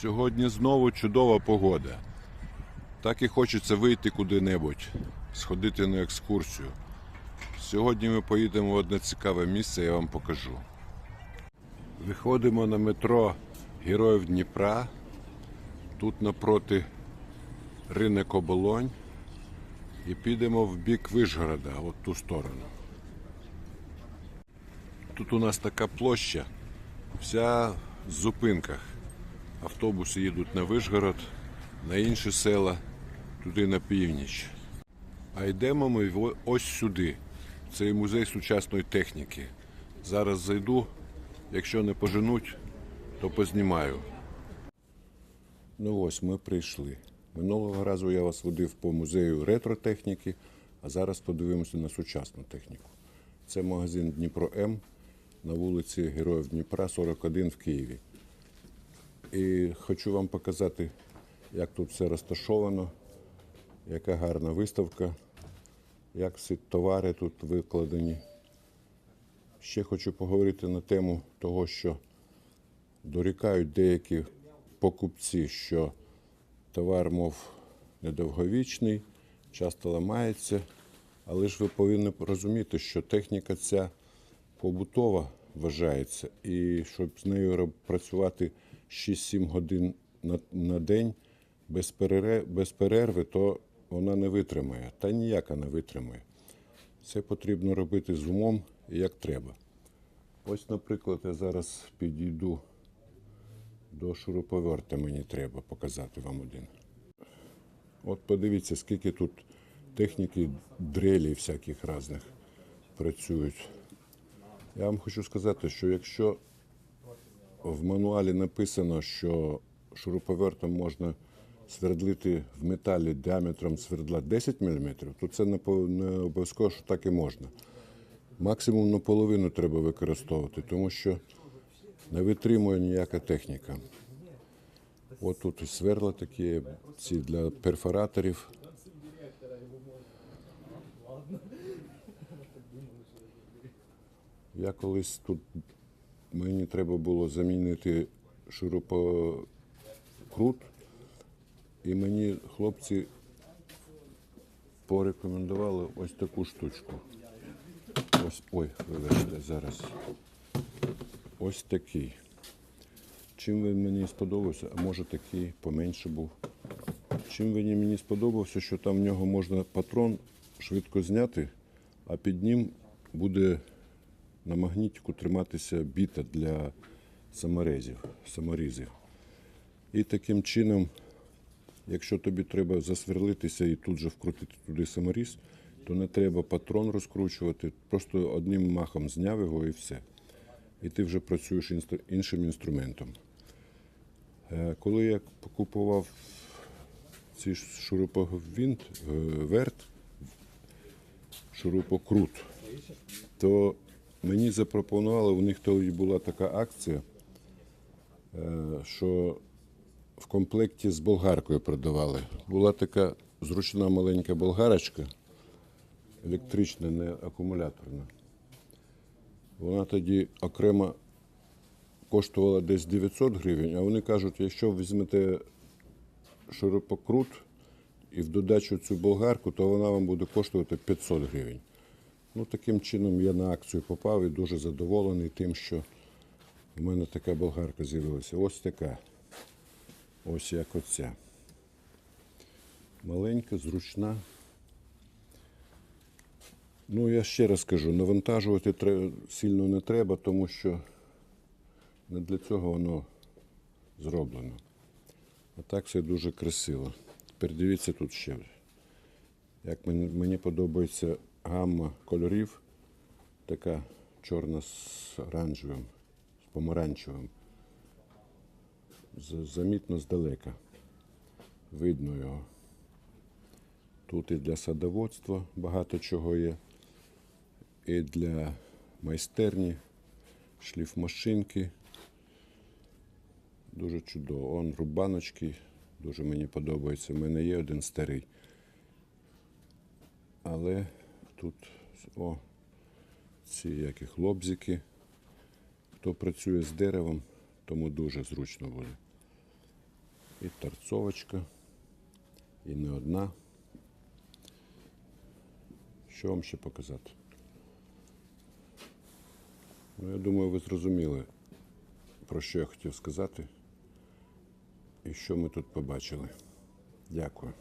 Сьогодні знову чудова погода. Так і хочеться вийти куди-небудь, сходити на екскурсію. Сьогодні ми поїдемо в одне цікаве місце, я вам покажу. Виходимо на метро Героїв Дніпра. Тут напроти ринок Оболонь. І підемо в бік Вишгорода, от ту сторону. Тут у нас така площа, вся в зупинках. Автобуси їдуть на Вишгород, на інші села, туди на північ. А йдемо ми ось сюди. в Цей музей сучасної техніки. Зараз зайду, якщо не поженуть, то познімаю. Ну ось ми прийшли. Минулого разу я вас водив по музею ретротехніки, а зараз подивимося на сучасну техніку. Це магазин Дніпро М на вулиці Героїв Дніпра, 41 в Києві. І хочу вам показати, як тут все розташовано, яка гарна виставка, як всі товари тут викладені. Ще хочу поговорити на тему того, що дорікають деякі покупці, що товар, мов недовговічний, часто ламається. Але ж ви повинні розуміти, що техніка ця побутова вважається, і щоб з нею працювати 6-7 годин на, на день без, перере, без перерви, то вона не витримає. Та ніяка не витримає. Це потрібно робити з умом і як треба. Ось, наприклад, я зараз підійду до шуруповерта, мені треба показати вам один. От подивіться, скільки тут техніки, дрелей всяких різних працюють. Я вам хочу сказати, що якщо в мануалі написано, що шуруповертом можна свердлити в металі діаметром свердла 10 мм, то це не обов'язково, що так і можна. Максимум наполовину треба використовувати, тому що не витримує ніяка техніка. От тут і сверла такі, ці для перфораторів. Я колись тут мені треба було замінити шурупокрут, і мені хлопці порекомендували ось таку штучку. Ось, ой, вибачте, зараз. Ось такий. Чим він мені сподобався, а може такий поменше був. Чим він мені сподобався, що там в нього можна патрон швидко зняти, а під ним буде на магнітику триматися біта для саморезів, саморізів. І таким чином, якщо тобі треба засверлитися і тут же вкрутити туди саморіз, то не треба патрон розкручувати, просто одним махом зняв його і все. І ти вже працюєш іншим інструментом. Е, Коли я купував цей шуруповинт, е, верт, шурупокрут, то мені запропонували, у них тоді була така акція, е, що в комплекті з болгаркою продавали. Була така зручна маленька болгарочка, електрична, не акумуляторна. Вона тоді окремо коштувала десь 900 гривень, а вони кажуть, якщо візьмете ширококрут і в додачу цю болгарку, то вона вам буде коштувати 500 гривень. Ну, таким чином я на акцію попав і дуже задоволений тим, що в мене така болгарка з'явилася. Ось така. Ось як оця. Маленька, зручна. Ну, я ще раз кажу, навантажувати сильно не треба, тому що не для цього воно зроблено. А так все дуже красиво. Тепер дивіться тут ще. Як мені, мені подобається гамма кольорів, така чорна з оранжевим, з помаранчевим. Замітно здалека. Видно його. Тут і для садоводства багато чого є, і для майстерні, шліфмашинки. Дуже чудово. Он рубаночки, дуже мені подобається. У мене є один старий. Але тут о, ці які хлопзики. Хто працює з деревом, тому дуже зручно буде. І торцовочка. І не одна. Що вам ще показати? Ну, я думаю, ви зрозуміли, про що я хотів сказати і що ми тут побачили. Дякую.